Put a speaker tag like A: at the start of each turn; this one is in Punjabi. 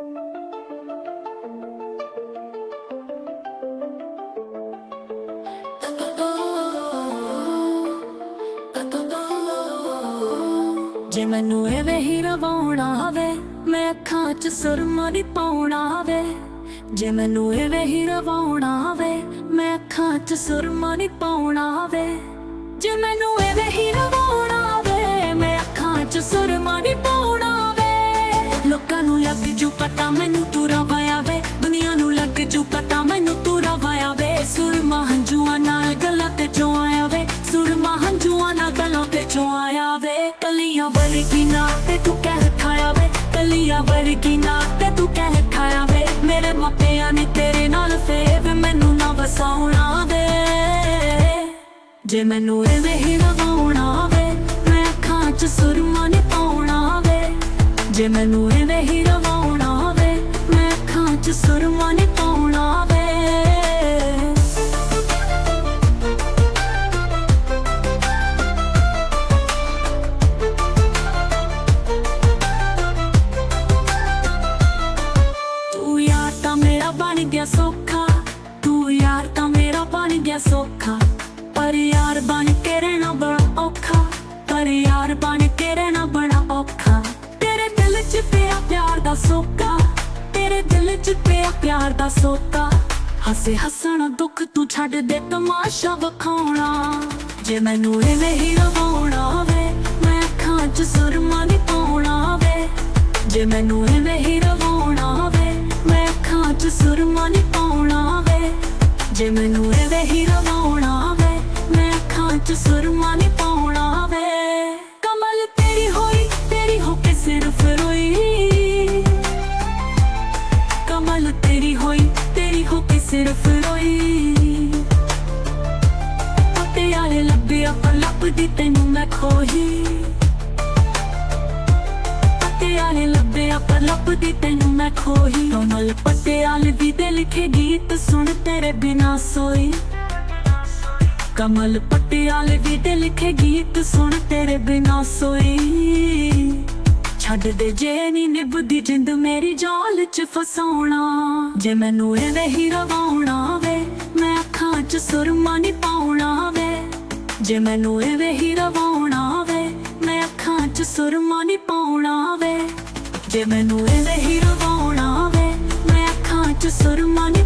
A: ਜੇ ਮੈਨੂੰ ਐਵੇਂ ਹੀ ਰਵਾਉਣਾ ਵੇ ਮੈਂ ਅੱਖਾਂ 'ਚ ਸੁਰਮਾ ਨਹੀਂ ਪਾਉਣਾ ਵੇ ਜੇ ਮੈਨੂੰ ਐਵੇਂ ਹੀ ਰਵਾਉਣਾ ਵੇ ਮੈਂ ਅੱਖਾਂ 'ਚ ਸੁਰਮਾ ਨਹੀਂ ਪਾਉਣਾ ਵੇ ਲੋਕਾਂ ਨੂੰ ਲੱਗ ਜੂ ਪਤਾ, ਮੈਨੂੰ ਤੂੰ ਰਵਾਇਆ ਵੇ ਦੁਨੀਆ ਨੂੰ ਲੱਗ ਜੂ ਪਤਾ, ਮੈਨੂੰ ਤੂੰ ਰਵਾਇਆ ਵੇ ਸੁਰਮਾ ਹੰਝੂਆਂ ਨਾਲ ਗੱਲਾਂ ਤੇ ਜੋ ਆਇਆ ਵੇ ਸੁਰਮਾ ਹੰਝੂਆਂ ਨਾਲ ਗੱਲਾਂ ਤੇ ਜੋ ਆਇਆ ਵੇ ਕਲੀਆਂ ਵਰਗੀ ਨਾ ਤੇ ਤੂੰ ਕਹਿ ਖਾਇਆ ਵੇ ਕਲੀਆਂ ਵਰਗੀ ਨਾ ਤੇ ਤੂੰ ਕਹਿ ਖਾਇਆ ਵੇ ਮੇਰੇ ਮਾਪਿਆਂ ਨੇ ਤੇਰੇ ਨਾਲ ਫੇਰ ਮੈਨੂੰ ਨਾ ਵਸਾਉਣਾ ਵੇ। ਜੇ ਮੈਨੂੰ ਐਵੇਂ ਹੀ ਰਵਾਉਣਾ ਵੇ, ਮੈਂ ਅੱਖਾਂ 'ਚ ਸੁਰਮਾ ਨਹੀਂ ਪਾਉਣਾ ਜੇ ਮੈਨੂੰ ਐਵੇਂ ਹੀ ਰਵਾਉਣਾ ਵੇ ਮੈਂ ਅੱਖਾਂ 'ਚ ਸੁਰਮਾ ਨਹੀਂ ਪਾਉਣਾ ਵੇ ਤੂੰ ਯਾਰ ਤਾਂ ਮੇਰਾ ਬਣ ਗਿਆ ਸੋਖਾ। 'ਚ ਪਿਆ ਪਿਆਰ ਦਾ ਸੋਕਾ ਹੱਸੇ ਹੱਸਣਾ, ਦੁੱਖ ਤੂੰ ਛੱਡ ਦੇ ਤਮਾਸ਼ਾ ਵਿਖਾਉਣਾ। ਜੇ ਮੈਨੂੰ ਐਵੇਂ ਹੀ ਰਵਾਉਣਾ ਵੇ, ਮੈਂ ਅੱਖਾਂ 'ਚ ਸੁਰਮਾ ਨਹੀਂ ਪਾਉਣਾ ਵੇ। ਜੇ ਮੈਨੂੰ ਐਵੇਂ ਹੀ ਰਵਾਉਣਾ ਵੇ, ਮੈਂ ਅੱਖਾਂ 'ਚ ਸੁਰਮਾ ਨਹੀਂ ਪਾਉਣਾ ਵੇ। ਜੇ ਮੈਨੂੰ ਐਵੇਂ ਹੀ ਰਵਾਉਣਾ ਵੇ, ਮੈਂ ਅੱਖਾਂ 'ਚ ਸੁਰਮਾ ਨਹੀਂ ਪਾਉਣਾ ਵੇ। ਕਮਲ ਤੇਰੀ ਹੋਈ, ਤੇਰੀ ਹੋ ਕੇ ਸਿਰਫ ਰੋਈ। ਪੱਤੇ ਆਲੇ ਲੱਭਿਆ ਪਰ ਲੱਭਦੀ ਤੈਨੂੰ ਮੈਂ ਖੋਹੀ। ਪਟਿਆਲੇ ਲੱਭਿਆ ਪਰ ਲੱਭਦੀ ਤੈਨੂੰ ਮੈਂ ਖੋਹੀ। ਕਮਲ ਪਟਿਆਲੇ ਦੀ ਤੇ ਲਿਖੇ ਗੀਤ ਸੁਣ, ਤੇਰੇ ਬਿਨਾ ਸੋਈ। ਕਮਲ ਪਟਿਆਲੇ ਦੀ ਤੇ ਲਿਖੇ ਗੀਤ ਸੁਣ, ਤੇਰੇ ਬਿਨਾ ਸੋਈ। ਛੱਡ ਦੇ ਜੇ ਨੀ ਨਿਭਦੀ ਜਿੰਦ ਮੇਰੀ ਜਾਲ ਚ ਫਸਾਉਣਾ। ਜੇ ਮੈਨੂੰ ਐਵੇਂ ਹੀ ਰਵਾਉਣਾ ਵੇ, ਮੈਂ ਅੱਖਾਂ ਚ ਸੁਰਮਾ ਨੀ ਪਾਉਣਾ ਵੇ। ਜੇ ਮੈਨੂੰ ਐਵੇਂ ਹੀ ਰਵਾਉਣਾ ਵੇ, ਮੈਂ ਅੱਖਾਂ 'ਚ ਸੁਰਮਾ ਨੀ ਪਾਉਣਾ ਵੇ। ਜੇ ਮੈਨੂੰ ਐਵੇਂ ਹੀ ਰਵਾਉਣਾ ਵੇ, ਮੈਂ ਅੱਖਾਂ 'ਚ ਸੁਰਮਾ ਨੀ